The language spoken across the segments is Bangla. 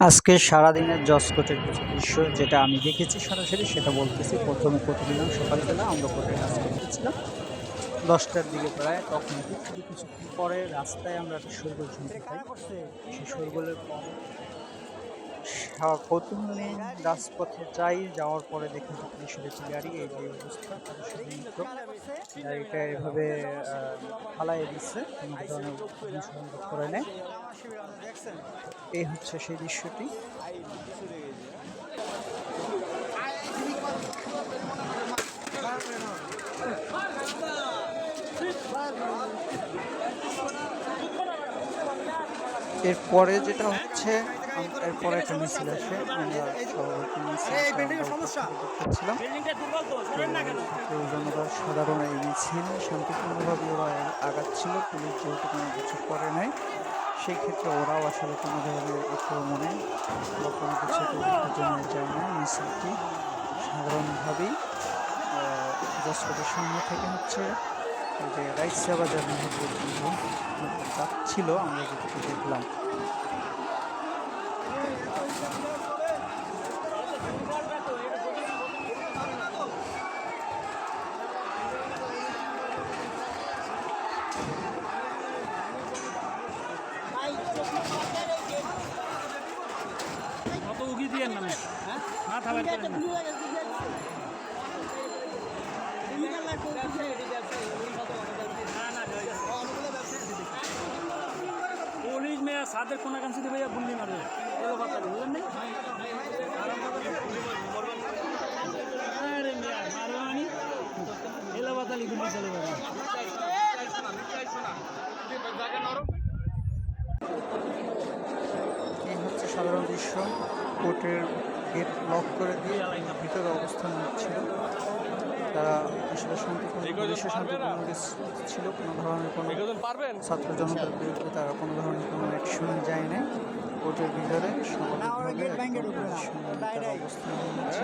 আজকে সারাদিনের জসকোটের কিছু দৃশ্য যেটা আমি দেখেছি সরাসরি, সেটা বলতেছি। প্রথমে প্রতিদিন সকালবেলা আমরা কোর্টের কাজ করতেছিলাম। দশটার দিকে প্রায়, তখন কিছু কিছুক্ষণ পরে রাস্তায় আমরা একটা শৈগোল শুনতে পাই। সেই শৈগোলের পরে সা- কৌতূহলী রাজপথে যাই, যাওয়ার পরে দেখি যে একটি গাড়ি এই যে অবস্থা গাড়িটা এভাবে ফালাই দিচ্ছে, কোনো ধরনের অনুসরণ করে নেয় এই হচ্ছে সেই দৃশ্যটি। এরপরে যেটা হচ্ছে এরপরে একটা মিছিল আসে আমরা সভাপতি মিছিল দেখতেছিলাম সাধারণ এই মিছিল শান্তিপূর্ণভাবে ওরা আগাচ্ছিল পুলিশ যেহেতু কোনো কিছু করে নাই সেই ক্ষেত্রে ওরাও আসলে কোনো ধরনের আক্রমণে বা কোনো কিছু উত্তেজনায় যায় না। মিছিলটি সাধারণভাবেই জসকোটের সামনে থেকে হচ্ছে যে রাইসা বাজার মোড় পর্যন্ত যাচ্ছিল আমরা যেটুকু দেখলাম। উগি দিয়ে নামে মাথা বের করে না। না, না, যাই পুলিশ মেয়ে সাদের কোনা কান থেকে ভাইয়া মারবে। না? সাধারণ দৃশ্য। কোর্টের গেট লক করে দিয়ে ভিতরে অবস্থান নিচ্ছিল। তারা আসলে শান্তিপূর্ণ বিশ্ব শান্তিপূর্ণ ছিল। কোনো ধরনের কোনো ছাত্র জনতার বিরুদ্ধে তারা কোনো ধরনের কোনো অ্যাকশনে যায় নাই। কোর্টের ভিতরে অবস্থান নিচ্ছে।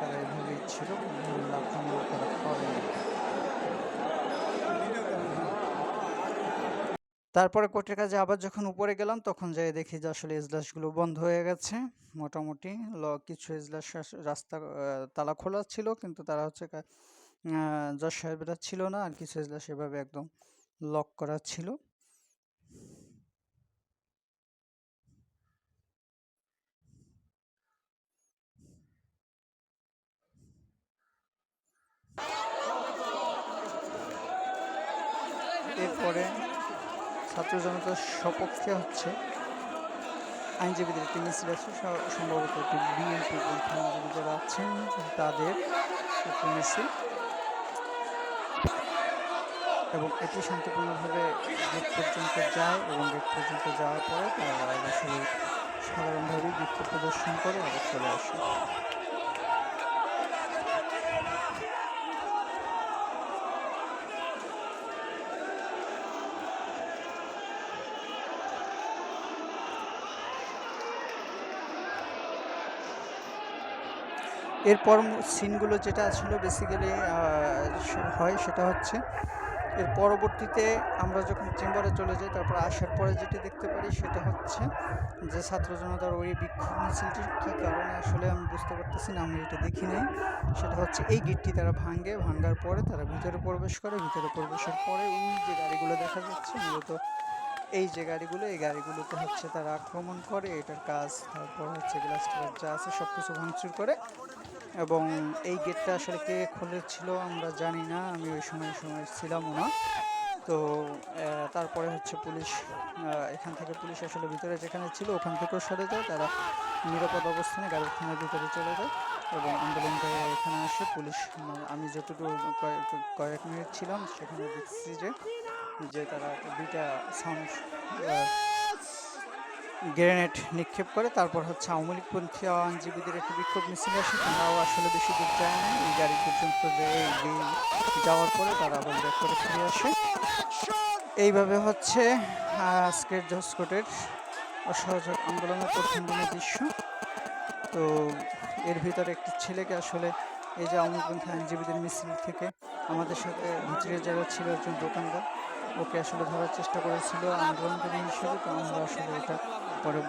তারা এভাবেই ছিল কোনো ধরনের আক্রমণ তারা করেনি তারপরে কোর্টের কাছে আবার যখন উপরে গেলাম, তখন যাই দেখি যে আসলে এজলাসগুলো বন্ধ হয়ে গেছে। মোটামুটি ল, কিছু এজলাস রাস্তা তালা খোলা ছিল, কিন্তু তারা হচ্ছে জজ সাহেবরা ছিল না, আর কিছু এজলাস এভাবে একদম লক করা ছিল এরপরে ছাত্র জনতার সপক্ষে হচ্ছে আইনজীবীদের একটি মিছিল সম্ভবত একটি বিএনপি আইনজীবী যারা আছেন, তাদের মিছিল। এবং এটি শান্তিপূর্ণভাবে গেট পর্যন্ত যায় এবং গেট পর্যন্ত যাওয়ার পরে তারা আসলে সাধারণভাবে বিক্ষোভ প্রদর্শন করে, আবার চলে আসে। এরপর সিনগুলো যেটা ছিল বেসিক্যালি হয় সেটা হচ্ছে, এর পরবর্তীতে আমরা যখন চেম্বারে চলে যাই, তারপর আসার পরে যেটি দেখতে পারি সেটা হচ্ছে যে ছাত্র জনতার ওই বিক্ষোভ মিছিলটির কী কারণে আসলে আমি বুঝতে পারতেছি না, আমি এটা দেখি নাই। সেটা হচ্ছে এই গেটটি তারা ভাঙে, ভাঙার পরে তারা ভিতরে প্রবেশ করে, ভিতরে প্রবেশের পরে ওই যে গাড়িগুলো দেখা যাচ্ছে, মূলত এই যে গাড়িগুলো, এই গাড়িগুলোতে হচ্ছে তারা আক্রমণ করে, এটার কাজ, তারপর হচ্ছে গ্লাস যা আছে সব কিছু ভাঙচুর করে এবং এই গেটটা আসলে কে খুলেছিল আমরা জানি না, আমি ওই সময় সময় ছিলামও না। তো তারপরে হচ্ছে পুলিশ এখান থেকে পুলিশ আসলে ভিতরে যেখানে ছিল ওখান থেকেও সরে যায়, তারা নিরাপদ অবস্থানে গাড়ির খানের ভিতরে চলে যায় এবং আন্দোলনটা এখানে আসে। পুলিশ আমি যতটুকু কয়েক মিনিট ছিলাম, সেখানে দেখছি যে যে তারা দুইটা সাউন্ড গ্রেনেড নিক্ষেপ করে, তারপর হচ্ছে আওয়ামী লীগপন্থী আইনজীবীদের একটি বিক্ষোভ মিছিল আসে। তারাও আসলে বেশি দূর যায় না। এই গাড়ি পর্যন্ত যাওয়ার পরে তারা আবার ব্যাক করে ফিরে আসে। এইভাবে হচ্ছে আজকের জসকোটের অসহযোগ আন্দোলনের প্রথম দিনের দৃশ্য। তো এর ভিতরে একটি ছেলেকে আসলে এই যে আওয়ামী লীগপন্থী আইনজীবীদের মিছিল থেকে আমাদের সাথে ভিতরে যারা ছিল একজন দোকানদার ওকে আসলে ধরার চেষ্টা করেছিল আন্দোলনকারী হিসেবে তো আমরা আসলে এটা পরে